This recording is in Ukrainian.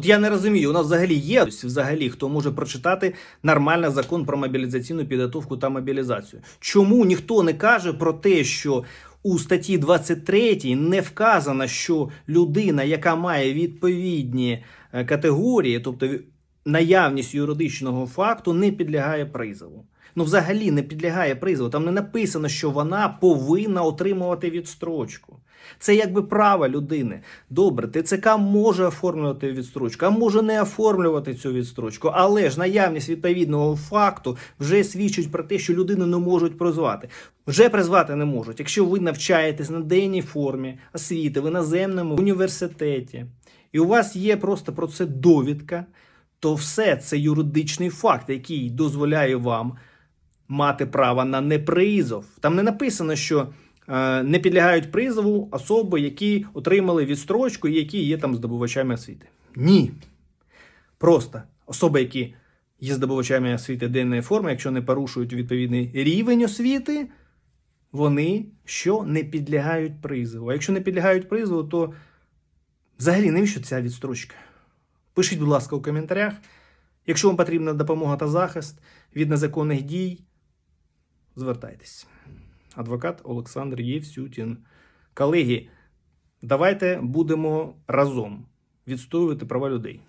От я не розумію, у нас взагалі є взагалі, хто може прочитати нормально закон про мобілізаційну підготовку та мобілізацію. Чому ніхто не каже про те, що у статті 23 не вказано, що людина, яка має відповідні е, категорії, тобто наявність юридичного факту, не підлягає призову. Ну, взагалі не підлягає призову. Там не написано, що вона повинна отримувати відстрочку. Це якби право людини. Добре, ТЦК може оформлювати відстрочку, а може не оформлювати цю відстрочку. Але ж наявність відповідного факту вже свідчить про те, що людину не можуть призвати. Вже призвати не можуть. Якщо ви навчаєтесь на денній формі освіти в іноземному університеті, і у вас є просто про це довідка, то все це юридичний факт, який дозволяє вам мати право на непризов. Там не написано, що не підлягають призову особи, які отримали відстрочку і які є там здобувачами освіти. Ні. Просто особи, які є здобувачами освіти денної форми, якщо не порушують відповідний рівень освіти, вони що не підлягають призову. А якщо не підлягають призову, то взагалі навіщо ця відстрочка? Пишіть, будь ласка, у коментарях. Якщо вам потрібна допомога та захист від незаконних дій, звертайтесь. Адвокат Олександр Євсютін. Колеги, давайте будемо разом відстоювати права людей.